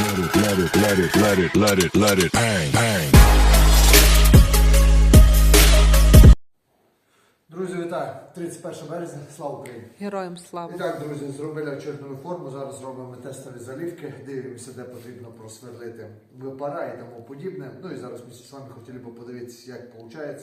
it, let it, let it, let it, let it, let it bang, bang. Друзі, вітаю! 31 березня, слава Україні! Героям слава. І так, друзі, зробили очередну форму. Зараз робимо тестові залівки, дивимося, де потрібно просверлити випара і тому подібне. Ну і зараз ми з вами хотіли б подивитися, як виходить.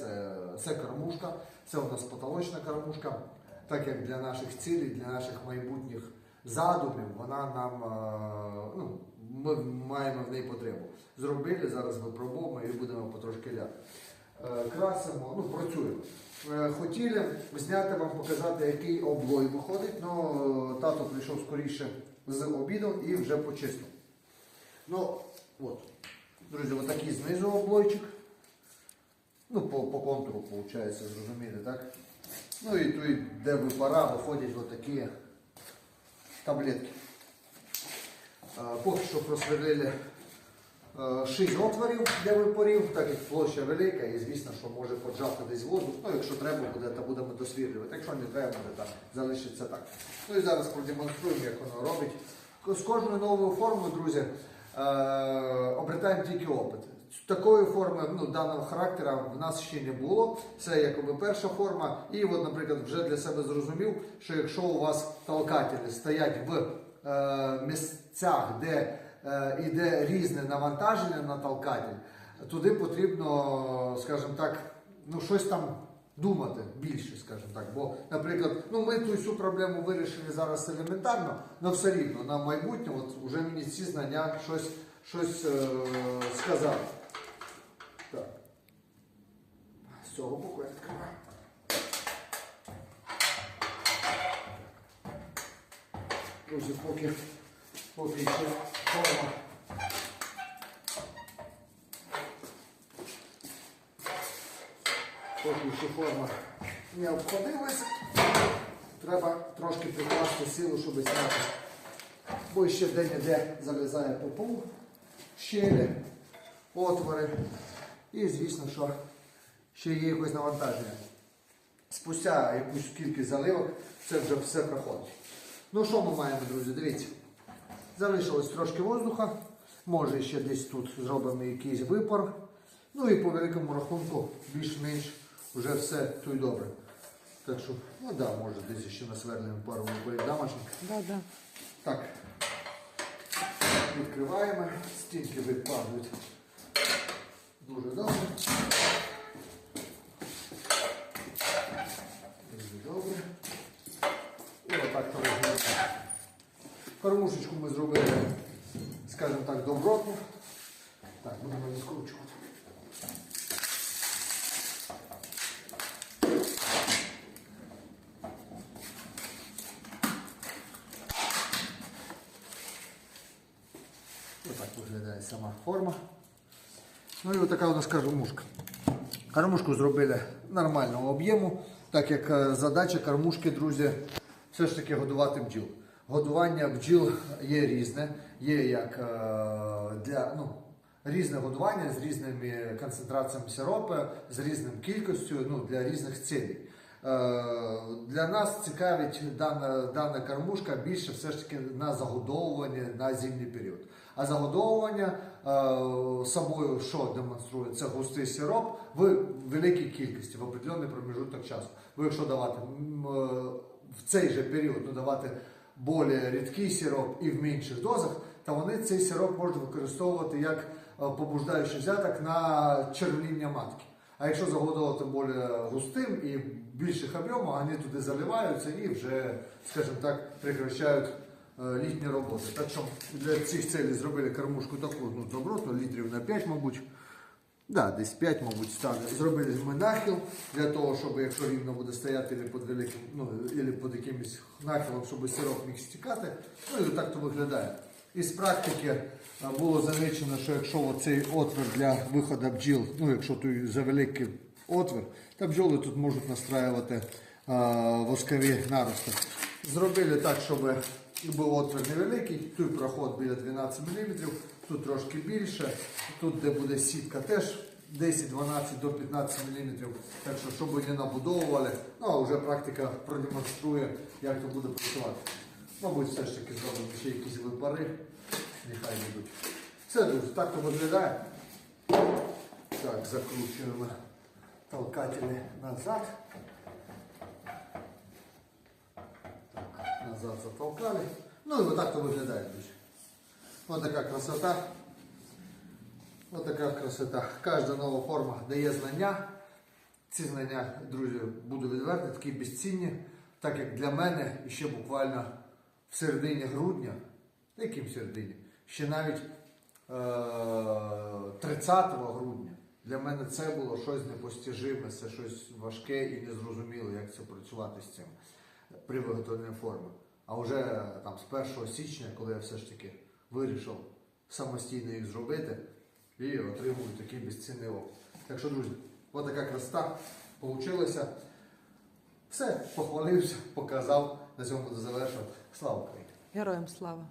Це кормушка, це у нас потолочна кормушка. Так як для наших цілей, для наших майбутніх задумів, вона нам е, ну, ми маємо в неї потребу. Зробили, зараз випробуємо і будемо потрошки ляти. Е, красимо, ну працюємо. Е, Хотіли зняти вам показати, який облой виходить, але тато прийшов скоріше з обіду і вже почистив. Ну, от, друзі, отакий знизу облойчик. Ну, по, по контуру, виходить, зрозуміли, так? Ну і тут, де випара, виходять отакі таблетки. Е, Поки що просверлили Е, Шість отворів для випарів, так як площа велика, і звісно, що може поджати десь воздух. Ну, якщо треба буде, то будемо досвітлювати. Якщо не треба буде, то залишиться так. Ну і зараз продемонструємо, як воно робить. З кожною новою формою, друзі, е, обретаємо тільки опит. Такої форми ну, даного характеру в нас ще не було. Це якоби перша форма. І, от, наприклад, вже для себе зрозумів, що якщо у вас толкателі стоять в е, місцях, де е, іде різне навантаження на толкатель, туди потрібно, скажімо так, ну щось там думати більше, скажімо так. Бо, наприклад, ну ми ту всю проблему вирішили зараз елементарно, але все рівно на майбутнє, от вже мені ці знання щось, щось е, сказали. Так. З цього боку я відкриваю. Друзі, поки, поки ще форма. Поки ще форма не обходилась, треба трошки прикласти силу, щоб зняти. Бо ще де-не-де залізає по полу, щелі, отвори. І звісно, що ще є якось навантаження. Спустя якусь кількість заливок це вже все проходить. Ну що ми маємо, друзі? Дивіться. Залишилось трошки воздуха. Може ще десь тут зробимо якийсь випар. Ну і по великому рахунку більш-менш вже все тут добре. Так що, ну да, може десь ще насверлимо пару випарів дамочок. Да, да. Так. Відкриваємо. Стінки випадуть дуже добре. Дуже добре. І отак то розгорнемо. Кормушечку ми зробили, скажімо так, добротну. Так, будемо розкручувати. Отак виглядає сама форма. Ну і отака у нас кормушка. Кормушку зробили нормального об'єму, так як е, задача кормушки, друзі, все ж таки годувати бджіл. Годування бджіл є різне, є як е, для ну, різне годування з різними концентраціями сиропу, з різним кількістю ну, для різних цілей. Е, Для нас цікавить дана, дана кормушка більше все ж таки на загодовування на зимній період. А загодовування е, собою що демонструє? Це густий сироп в великій кількості, в определений проміжуток часу. Ви якщо давати е, в цей же період ну, давати більш рідкий сироп і в менших дозах, то вони цей сироп можуть використовувати як е, побуждаючий взяток на червління матки. А якщо загодовувати більш густим і більших об'ємів, вони туди заливаються і вже, скажімо так, прекращають е, літні роботи. Так що для цих цілей зробили кормушку таку ну, добротну, літрів на 5, мабуть. Да, десь 5, мабуть, стане. Зробили ми нахил для того, щоб якщо рівно буде стояти під великим, ну, або під якимось нахилом, щоб сироп міг стікати. Ну і так то виглядає. Із практики було замічено, що якщо оцей отвір для виходу бджіл, ну якщо тут за великий отвір, то бджоли тут можуть настраювати воскові нарости. Зробили так, щоб був отвір невеликий, тут проход біля 12 мм, тут трошки більше, тут де буде сітка теж 10-12 до 15 мм. Так що, щоб не набудовували, ну а вже практика продемонструє, як це буде працювати. Мабуть, все ж таки зробимо ще якісь випари Нехай будуть. Все, друзі, так то виглядає. Так, закручуємо толкателі назад. Так, назад затолкали. Ну і отак то виглядає, друзі. Ось така красота. Ось така красота. Кожна нова форма дає знання. Ці знання, друзі, буду відверти, такі безцінні, так як для мене ще буквально середині грудня, яким середині, ще навіть е- 30 грудня, для мене це було щось непостижиме, це щось важке і незрозуміле, як це працювати з цим при виготовленні форми. А вже там з 1 січня, коли я все ж таки вирішив самостійно їх зробити і отримую такий безцінний опит. Так що, друзі, от така красота получилася. Все, похвалився, показав, на цьому завершено Слава Україні! Героям слава!